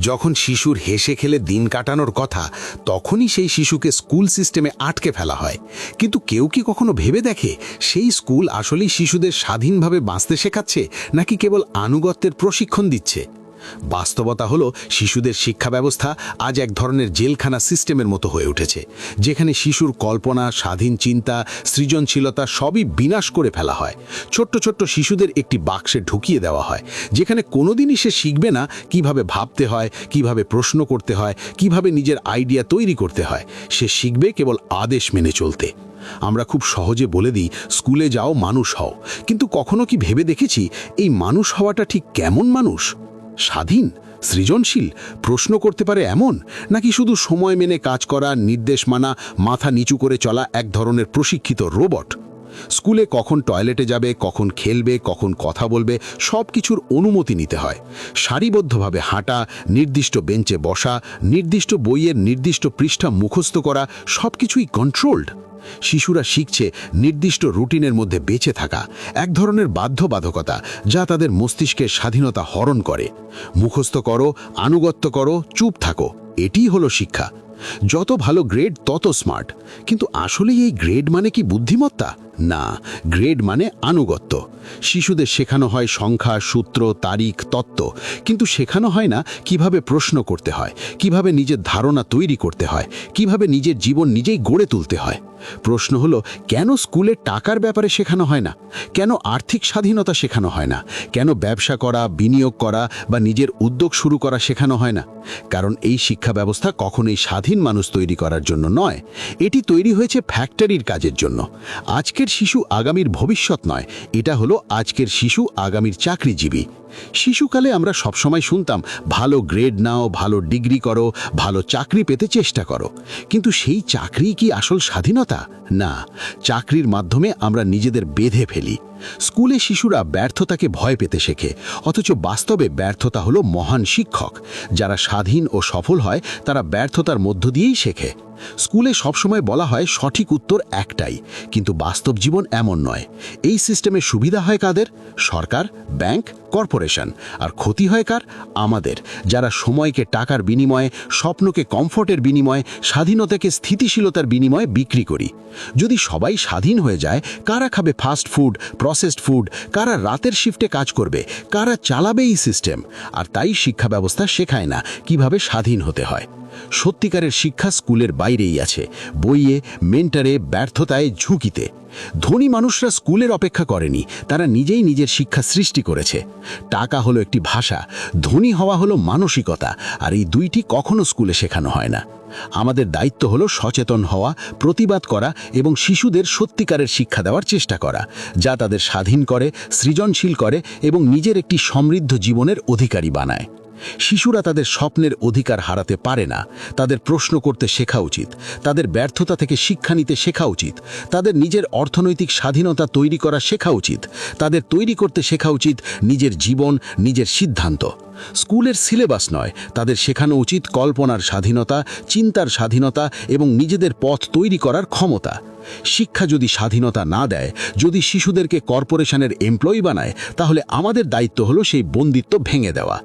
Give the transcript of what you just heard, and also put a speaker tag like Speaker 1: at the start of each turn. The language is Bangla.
Speaker 1: যখন শিশুর হেসে খেলে দিন কাটানোর কথা, তখনই সেই শিশুকে স্কুল সিস্টেমে আটকে ফেলা হয়। কিন্তু কেউ কি কখনো ভেবে দেখে সেই স্কুল আসলেই শিশুদের স্বাধীনভাবে বাঁচতে শেখাচ্ছে, নাকি কেবল আনুগত্যের প্রশিক্ষণ দিচ্ছে? বাস্তবতা হলো, শিশুদের শিক্ষা ব্যবস্থা আজ এক ধরনের জেলখানা সিস্টেমের মতো হয়ে উঠেছে, যেখানে শিশুর কল্পনা, স্বাধীন চিন্তা, সৃজনশীলতা সবই বিনাশ করে ফেলা হয়। ছোট্ট ছোট্ট শিশুদের একটি বাক্সে ঢুকিয়ে দেওয়া হয়, যেখানে কোনোদিনই সে শিখবে না কীভাবে ভাবতে হয়, কীভাবে প্রশ্ন করতে হয়, কীভাবে নিজের আইডিয়া তৈরি করতে হয়। সে শিখবে কেবল আদেশ মেনে চলতে। আমরা খুব সহজে বলে দিই, স্কুলে যাও মানুষ হও। কিন্তু কখনো কি ভেবে দেখেছি, এই মানুষ হওয়াটা ঠিক কেমন মানুষ? স্বাধীন, সৃজনশীল, প্রশ্ন করতে পারে এমন, নাকি শুধু সময় মেনে কাজ করা, নির্দেশ মানা, মাথা নিচু করে চলা এক ধরনের প্রশিক্ষিত রোবট স্কুলে কখন টয়লেটে যাবে, কখন খেলবে, কখন কথা বলবে সব কিছুর অনুমতি নিতে হয়। সারিবদ্ধভাবে হাঁটা, নির্দিষ্ট বেঞ্চে বসা, নির্দিষ্ট বইয়ের নির্দিষ্ট পৃষ্ঠা মুখস্থ করা সব কিছুই কন্ট্রোলড শিশুরা শিখছে নির্দিষ্ট রুটিনের মধ্যে বেঁচে থাকা, এক ধরনের বাধ্যবাধকতা যা তাদের মস্তিষ্কের স্বাধীনতা হরণ করে। মুখস্থ করো, আনুগত্য করো, চুপ থাকো, এটিই হলো শিক্ষা। যত ভালো গ্রেড তত স্মার্ট কিন্তু আসলে এই গ্রেড মানে কি বুদ্ধিমত্তা? না গ্রেড মানে আনুগত্য। শিশুদের শেখানো হয় সংখ্যা, সূত্র, তারিখ, তত্ত্ব। কিন্তু শেখানো হয় না কীভাবে প্রশ্ন করতে হয়, কীভাবে নিজের ধারণা তৈরি করতে হয়, কীভাবে নিজের জীবন নিজেই গড়ে তুলতে হয়। প্রশ্ন হলো, কেন স্কুলে টাকার ব্যাপারে শেখানো হয় না? কেন আর্থিক স্বাধীনতা শেখানো হয় না? কেন ব্যবসা করা, বিনিয়োগ করা বা নিজের উদ্যোগ শুরু করা শেখানো হয় না? কারণ এই শিক্ষা ব্যবস্থা কখনোই স্বাধীন মানুষ তৈরি করার জন্য নয়। এটি তৈরি হয়েছে ফ্যাক্টরির কাজের জন্য। আজকের শিশু আগামীর ভবিষ্যৎ নয়। এটা হলো আজকের শিশু আগামীর চাকরিজীবী। শিশুকালে আমরা সবসময় শুনতাম, ভালো গ্রেড নাও, ভালো ডিগ্রি করো, ভালো চাকরি পেতে চেষ্টা করো। কিন্তু সেই চাকরি কি আসল স্বাধীনতা? না, চাকরির মাধ্যমে আমরা নিজেদের বেঁধে ফেলি। স্কুলে শিশুরা ব্যর্থতাকে ভয় পেতে শেখে, অথচ বাস্তবে ব্যর্থতা হলো মহান শিক্ষক। যারা স্বাধীন ও সফল হয়, তারা ব্যর্থতার মধ্য দিয়েই শেখে। স্কুলে সবসময় বলা হয় সঠিক উত্তর একটাই, কিন্তু বাস্তব জীবন এমন নয়। এই সিস্টেমে সুবিধা হয় কাদের? সরকার, ব্যাংক, কর্পোরেশন। আর ক্ষতি হয় কার? আমাদের। যারা সময়কে টাকার বিনিময়ে, স্বপ্নকে কমফোর্টের বিনিময়ে, স্বাধীনতাকে স্থিতিশীলতার বিনিময়ে বিক্রি করি। যদি সবাই স্বাধীন হয়ে যায়, কারা খাবে ফাস্ট ফুড প্রসেসড ফুড কারা রাতের শিফটে কাজ করবে, কারা চালাবে এই সিস্টেম আর তাই শিক্ষা ব্যবস্থা শেখায় না, কীভাবে স্বাধীন হতে হয়। সত্যিকারের শিক্ষা স্কুলের বাইরেই আছে। বইয়ে, মেন্টারে, ব্যর্থতায়, ঝুঁকিতে। ধনী মানুষরা স্কুলের অপেক্ষা করেনি, তারা নিজেই নিজের শিক্ষা সৃষ্টি করেছে। টাকা হলো একটি ভাষা, ধনী হওয়া হলো মানসিকতা, আর এই দুইটি কখনো স্কুলে শেখানো হয় না। আমাদের দায়িত্ব হলো সচেতন হওয়া, প্রতিবাদ করা এবং শিশুদের সত্যিকারের শিক্ষা দেওয়ার চেষ্টা করা, যা তাদের স্বাধীন করে, সৃজনশীল করে এবং নিজের একটি সমৃদ্ধ জীবনের অধিকারী বানায়। শিশুরা তাদের স্বপ্নের অধিকার হারাতে পারে না। তাদের প্রশ্ন করতে শেখা উচিত। তাদের ব্যর্থতা থেকে শিক্ষা নিতে শেখা উচিত। তাদের নিজের অর্থনৈতিক স্বাধীনতা তৈরি করা শেখা উচিত। তাদের তৈরি করতে শেখা উচিত নিজের জীবন, নিজের সিদ্ধান্ত। স্কুলের সিলেবাস নয়। তাদের শেখানো উচিত কল্পনার স্বাধীনতা, চিন্তার স্বাধীনতা এবং নিজেদের পথ তৈরি করার ক্ষমতা। শিক্ষা যদি স্বাধীনতা না দেয়, যদি শিশুদেরকে কর্পোরেশনের এমপ্লয়ি বানায়, তাহলে আমাদের দায়িত্ব হলো সেই বন্দিত্ব ভেঙে দেওয়া।